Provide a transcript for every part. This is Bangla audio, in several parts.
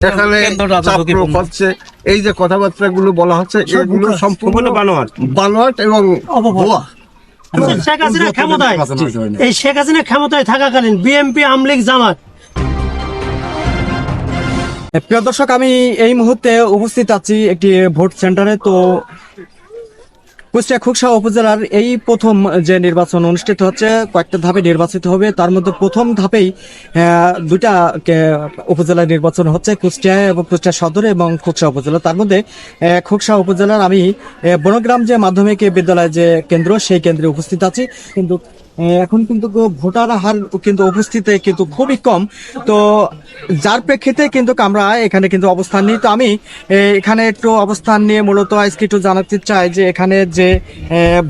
এখানে চাপ হচ্ছে এই যে কথাবার্তা গুলো বলা হচ্ছে এগুলো সম্পূর্ণ বানোয়াট। বানোয়াট এবং ভুয়া। আচ্ছা, শেখ হাসিনা ক্ষমতায়? এই শেখ হাসিনা ক্ষমতায় থাকাকালীন বিএমপি আমলিক জামাত। প্রিয় দর্শক আমি এই মুহূর্তে উপস্থিত আছি একটি ভোট সেন্টারে। তো কুষ্টিয়া খুকসা উপজেলার এই প্রথম যে নির্বাচন অনুষ্ঠিত হচ্ছে, কয়েকটা ধাপে নির্বাচিত হবে। তার মধ্যে প্রথম ধাপেই দুটা উপজেলা নির্বাচন হচ্ছে, কুষ্টিয়া এবং কুষ্টিয়া সদর এবং খুকসা উপজেলা। তার মধ্যে খুকসা উপজেলার আমি বনগ্রাম যে মাধ্যমিক বিদ্যালয় যে কেন্দ্র, সেই কেন্দ্রে উপস্থিত আছি। কিন্তু এখন কিন্তু ভোটার হার কিন্তু উপস্থিতে কিন্তু খুবই কম। তো যার প্রেক্ষিতে কিন্তু আমরা এখানে কিন্তু অবস্থান নিই তো আমি এখানে একটু অবস্থান নিয়ে মূলত আজকে একটু জানাতে চাই যে এখানে যে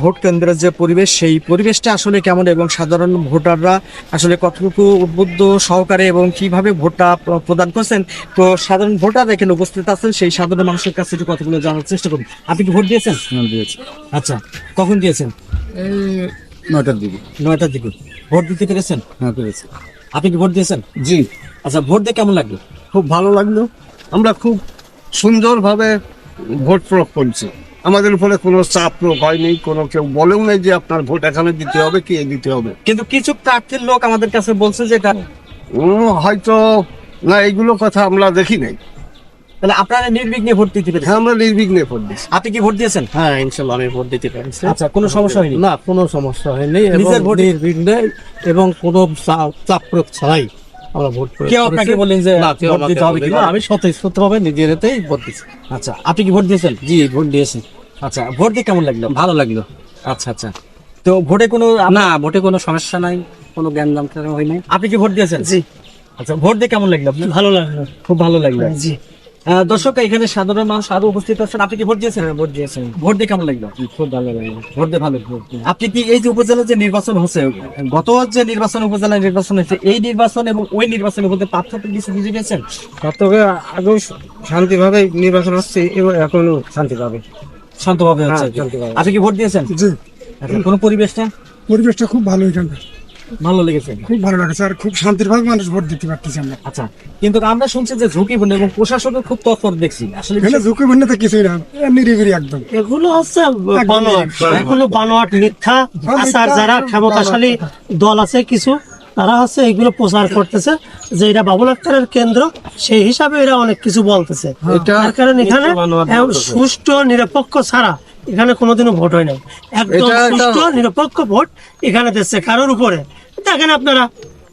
ভোট কেন্দ্রের যে পরিবেশ সেই পরিবেশটা আসলে কেমন এবং সাধারণ ভোটাররা আসলে কতটুকু উদ্বুদ্ধ সহকারে এবং কীভাবে ভোটটা প্রদান করছেন? তো সাধারণ ভোটার এখানে উপস্থিত আছেন সেই সাধারণ মানুষের কাছে একটু কথাগুলো জানার চেষ্টা করুন। আপনি কি ভোট দিয়েছেন? আচ্ছা কখন দিয়েছেন? নয়টার দিকে। নয়টার দিকে। ভোট দিতে পেরেছেন? হ্যাঁ পেরেছি। আপনি কি ভোট দিয়েছেন? জি। আচ্ছা ভোট দিয়ে কেমন লাগল? খুব ভালো লাগল। আমরা খুব সুন্দরভাবে ভোট প্রয়োগ করছি। আমাদের উপরে কোনো চাপ প্রয়োগ হয়নি কোনো কেউ বলেও নাই যে আপনার ভোট এখানে দিতে হবে কি দিতে হবে। কিন্তু কিছু প্রার্থীর লোক আমাদের কাছে বলছে যে এটা হয়তো না এইগুলো কথা আমরা দেখি নাই। তাহলে আপনারা নির্বিঘ্নে ভোট দিতে পেরেছেন? হ্যাঁ আমরা নির্বিঘ্নে ভোট দিচ্ছি আপনি কি ভোট দিয়েছেন? হ্যাঁ ইনশাল্লাহ আমি ভোট দিতে পারছি। আচ্ছা কোনো সমস্যা হয়নি? না কোনো সমস্যা হয়নি নিজের ভোটে- নির্বিঘ্নে এবং কোনো চাপ প্রয়োগ ছাড়াই আমরা ভোট কেউ আপনাকে বললেন যে না, ভোট দিতে হবে কিনা? আমি নিজের হাতেই ভোট দিচ্ছি আচ্ছা আপনি কি ভোট দিয়েছেন? জি ভোট দিয়েছি। আচ্ছা ভোট দিয়ে কেমন লাগল? ভালো লাগল। আচ্ছা আচ্ছা। তো ভোটে কোনো না ভোটে কোনো সমস্যা নাই কোনো জ্ঞান দাম হয় নাই। আপনি কি ভোট দিয়েছেন? জি। আচ্ছা ভোট দিয়ে কেমন লাগল ভালো লাগল। খুব ভালো লাগল। জি। দর্শক এখানে সাধারণ মানুষ আরও উপস্থিত আছেন। আপনি কি ভোট দিয়েছেন? ভোট দিয়েছেন ভোট দিয়ে কেমন লাগল? খুব ভালো লাগল। ভোট দিয়ে ভালো আপনি কি এই যে উপজেলা যে নির্বাচন হচ্ছে গত যে নির্বাচন উপজেলা নির্বাচন হয়েছে এই নির্বাচন এবং ওই নির্বাচনের মধ্যে পার্থক্য কিছু বুঝে পেয়েছেন তবে আগেও শান্তিভাবে নির্বাচন হচ্ছে এবং এখনও শান্তিভাবে। শান্তভাবে হচ্ছে। হ্যাঁ, আপনি কি ভোট দিয়েছেন? জি। এখন কোনো পরিবেশটা? পরিবেশটা খুব ভালো এখানকার। ভালো লেগেছে। খুব ভালো লাগছে আর খুব শান্তির ভাবে মানুষ ভোট দিতে পারতেছে আমরা। আচ্ছা কিন্তু আমরা শুনছি যে ঝুঁকিপূর্ণ এবং প্রশাসনের খুব তৎপর দেখছি। আসলে এখানে ঝুঁকি তো কিছুই না নিরিবিরি একদম। এগুলো হচ্ছে বানোয়াট। এগুলো বানোয়াট মিথ্যা আচার যারা ক্ষমতাশালী দল আছে কিছু তারা হচ্ছে এগুলো প্রচার করতেছে যে এটা বাবুল আক্তারের কেন্দ্র সেই হিসাবে এরা অনেক কিছু বলতেছে। তার কারণ এখানে সুষ্ঠু নিরপেক্ষ ছাড়া এখানে কোনোদিনও ভোট হয় নাই। একদম সুষ্ঠু নিরপেক্ষ ভোট এখানে দিচ্ছে কারোর উপরে। দেখেন আপনারা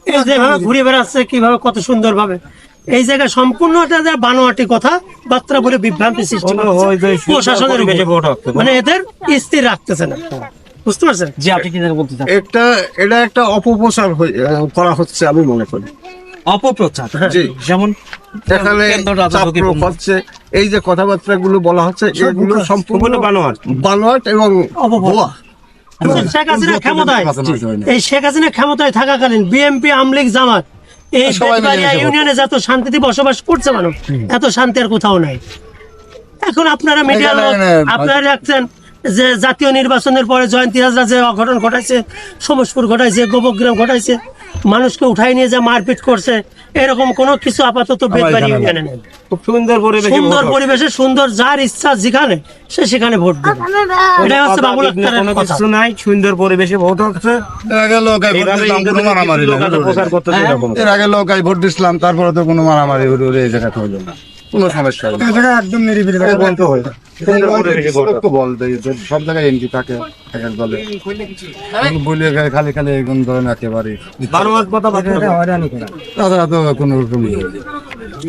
এই যেভাবে ঘুরে বেড়াচ্ছে কীভাবে কত সুন্দর ভাবে এই জায়গায় সম্পূর্ণ একটা বানোয়াটি কথা বার্তা বলে বিভ্রান্তি সৃষ্টি প্রশাসনের। মানে এদের স্থির রাখতেছে না। বুঝতে পারছেন? যে আপনি কি বলতে চান? এটা এটা একটা অপপ্রচার হয়ে- করা হচ্ছে আমি মনে করি। অপপ্রচার? জি। যেমন এখানে হচ্ছে। এই যে কথাবার্তা গুলো বলা হচ্ছে এগুলো সম্পূর্ণ বানোয়াট। বানোয়াট এবং ভুয়া। আচ্ছা, শেখ হাসিনা ক্ষমতায় এই শেখ হাসিনা ক্ষমতায় থাকাকালীন বিএনপি আমলিগ জামাত এই ইউনিয়নে যত শান্তিতে বসবাস করছে মানুষ এত শান্তি আর কোথাও নাই। এখন আপনারা মিডিয়া আপনারা রাখছেন যে জাতীয় নির্বাচনের পরে জয়ন্তী হাজরা যে অঘটন ঘটাইছে সমসপুর ঘটাইছে গোবগ্রাম ঘটাইছে মানুষকে উঠাই নিয়ে যে মারপিট করছে এরকম কোনো কিছু আপাতত বেতবাড়ি ইউনিয়নে নেই। খুব সুন্দর পরিবেশ সুন্দর পরিবেশে সুন্দর যার ইচ্ছা যেখানে সে সেখানে ভোট দেবে। এটা হচ্ছে বাবুল আক্তারের কিছু নাই সুন্দর পরিবেশে ভোট হচ্ছে। এর আগে লোক মারামারি এরকম। এর আগে লোক আই ভোট দিছিলাম তারপরে তো কোনো মারামারি এই জায়গাতে হইল না। কোনো সমস্যা হলো না একদম নিরিবিলি বন্ধ হয়ে। বল দেয় সব জায়গায় থাকে এক এক দলে খালি খালি কোন ধরেন একেবারে। তাছাড়া তো কোনো রকম ইয়ে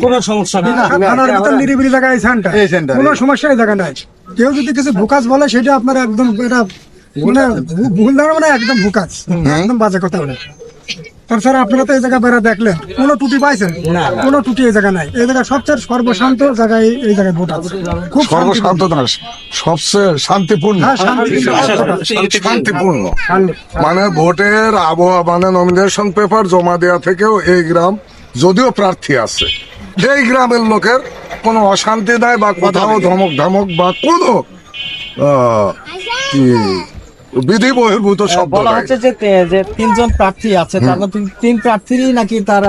কোনো সমস্যা নেই। থানার ভিতর নিরিবিলি এই সেন্টার এই সেন্টার কোনো সমস্যা এই জায়গা নাই। কেউ যদি কিছু ভুকাস বলে সেটা আপনার একদম এটা ভুল ধারণা মানে একদম ভুকাস। একদম বাজে কথা বলে। তাছাড়া আপনারা তো এই জায়গা বেড়া দেখলেন। কোনো টুটি পাইছেন? কোনো টুটি এই জায়গা নাই। এই জায়গা সবচেয়ে সর্বশান্ত জায়গায় এই- জায়গায় ভোট আছে। খুব সর্বশান্ত না সবচেয়ে শান্তিপূর্ণ। হ্যাঁ, শান্তিপূর্ণ। মানে ভোটের আবহাওয়া মানে নমিনেশন পেপার জমা দেওয়া থেকেও এই গ্রাম যদিও প্রার্থী আছে এই গ্রামের লোকের কোনো অশান্তি নাই বা কোথাও ধমক ধমক বা কোনো আহ, কি বিধি বহির্ভূত শব্দ বলা হচ্ছে যে যে তিনজন প্রার্থী আছে তার মধ্যে তিন প্রার্থীরই নাকি তার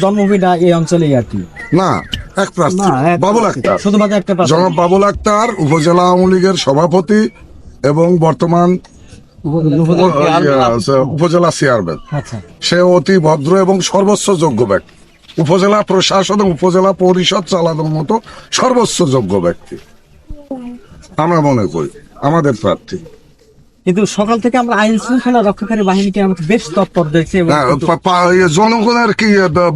জন্মভূমিটা এই অঞ্চলেই আর কি? না এক প্রার্থী। বাবুল আক্তার। শুধুমাত্র একটা প্রার্থী। জনাব বাবুল আক্তার উপজেলা আওয়ামী লীগের সভাপতি এবং বর্তমান উপজেলা চেয়ারম্যান। আচ্ছা। সে অতি ভদ্র এবং সর্বোচ্চ যোগ্য ব্যক্তি। উপজেলা প্রশাসন এবং উপজেলা পরিষদ চালানোর মতো সর্বোচ্চ যোগ্য ব্যক্তি। আমরা মনে করি আমাদের প্রার্থী। কিন্তু সকাল থেকে আমরা আইন শৃঙ্খলা রক্ষাকারী বাহিনীকে আমাকে বেশ তৎপর দেখছি জনগণের কি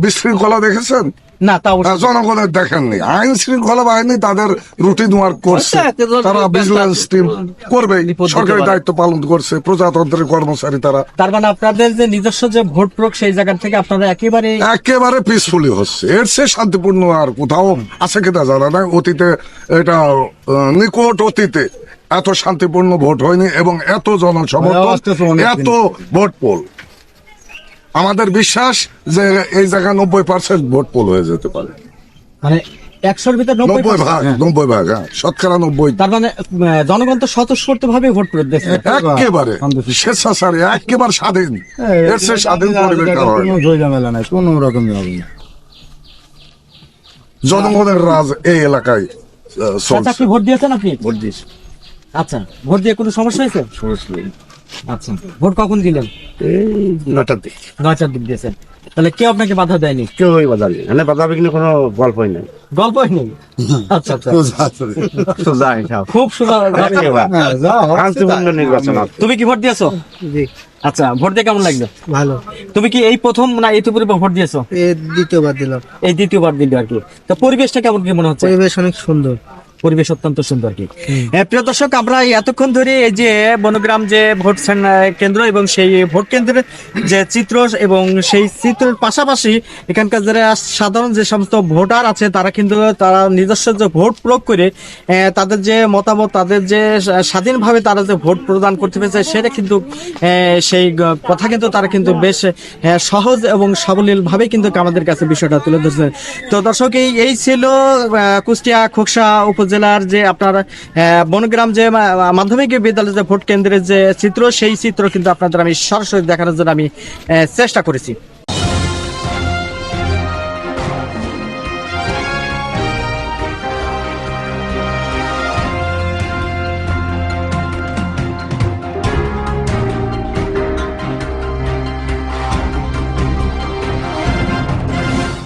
বিশৃঙ্খলা দেখেছেন? না তা জনগণের দেখেননি। আইন শৃঙ্খলা বাহিনী তাদের রুটিন ওয়ার্ক করছে। আচ্ছা, তারা ভিজিলেন্স টিম করবে সরকারি দায়িত্ব পালন করছে প্রজাতন্ত্রের কর্মচারী তারা। তার মানে আপনাদের যে নিজস্ব যে ভোট প্রয়োগ সেই জায়গা থেকে আপনারা একেবারে একেবারে পিসফুলি হচ্ছে। এর চেয়ে শান্তিপূর্ণ আর কোথাও আছে কিনা জানা নাই। অতীতে এটা নিকট অতীতে এত শান্তিপূর্ণ ভোট হয়নি এবং এত জনসমর্থন এত ভোট পোল। আমাদের বিশ্বাস যে এই জায়গায় নব্বই পার্সেন্ট ভোট পোল হয়ে যেতে পারে। মানে একশোর ভিতরে নব্বই নব্বই ভাগ নব্বই ভাগ হ্যাঁ। শতকরা নব্বই। তার মানে জনগণ তো স্বতঃস্ফূর্ত ভাবে ভোট দেখছে। একেবারে। স্বেচ্ছাচারী একেবারে স্বাধীন। এর স্বাধীন পরিবেশ ঝামেলা নাই কোনো রকমই হবে না জনগণের রাজ এই এলাকায় ভোট দিয়েছেন আপনি? ভোট দিয়েছি। আচ্ছা ভোট দিয়ে কোনো সমস্যা হয়েছে? আচ্ছা ভোট কখন দিলেন? এই নটার দিকে। নয়টার দিক দিয়েছেন। তাহলে কেউ আপনাকে বাধা দেয়নি? কেউ বাজার মানে বিঘ্নে কোনো গল্পই নেই। গল্পই নেই? আচ্ছা আচ্ছা। তো খুব শান্তিপূর্ণ নির্বাচন তুমি কি ভোট দিয়েছ? জি। আচ্ছা ভোট দিয়ে কেমন লাগল? ভালো। তুমি কি এই প্রথম না এই তো পূর্বে ভোট দিয়েছ? এ দ্বিতীয়বার দিলাম। এই দ্বিতীয়বার দিলে আর কি। তো পরিবেশটা কেমন কি মনে হচ্ছে? পরিবেশ অনেক সুন্দর। পরিবেশ অত্যন্ত সুন্দর কি? প্রিয় দর্শক আমরা এতক্ষণ ধরে এই যে বনগ্রাম যে ভোট কেন্দ্র এবং সেই ভোট কেন্দ্রের যে চিত্র এবং সেই চিত্রের পাশাপাশি এখানকার যারা সাধারণ যে সমস্ত ভোটার আছে তারা কিন্তু তারা নিজস্ব যে ভোট প্রয়োগ করে তাদের যে মতামত তাদের যে স্বাধীনভাবে তারা যে ভোট প্রদান করতে পেরেছে সেটা কিন্তু সেই কথা কিন্তু তারা কিন্তু বেশ সহজ এবং সাবলীল ভাবে কিন্তু আমাদের কাছে বিষয়টা তুলে ধরছে। তো দর্শক এই এই ছিল কুষ্টিয়া খোকসা উপজেলার যে আপনার বনগ্রাম যে মাধ্যমিক বিদ্যালয়ের যে ভোট কেন্দ্রের যে চিত্র, সেই চিত্র কিন্তু আপনাদের আমি সরাসরি দেখানোর জন্য আমি চেষ্টা করেছি।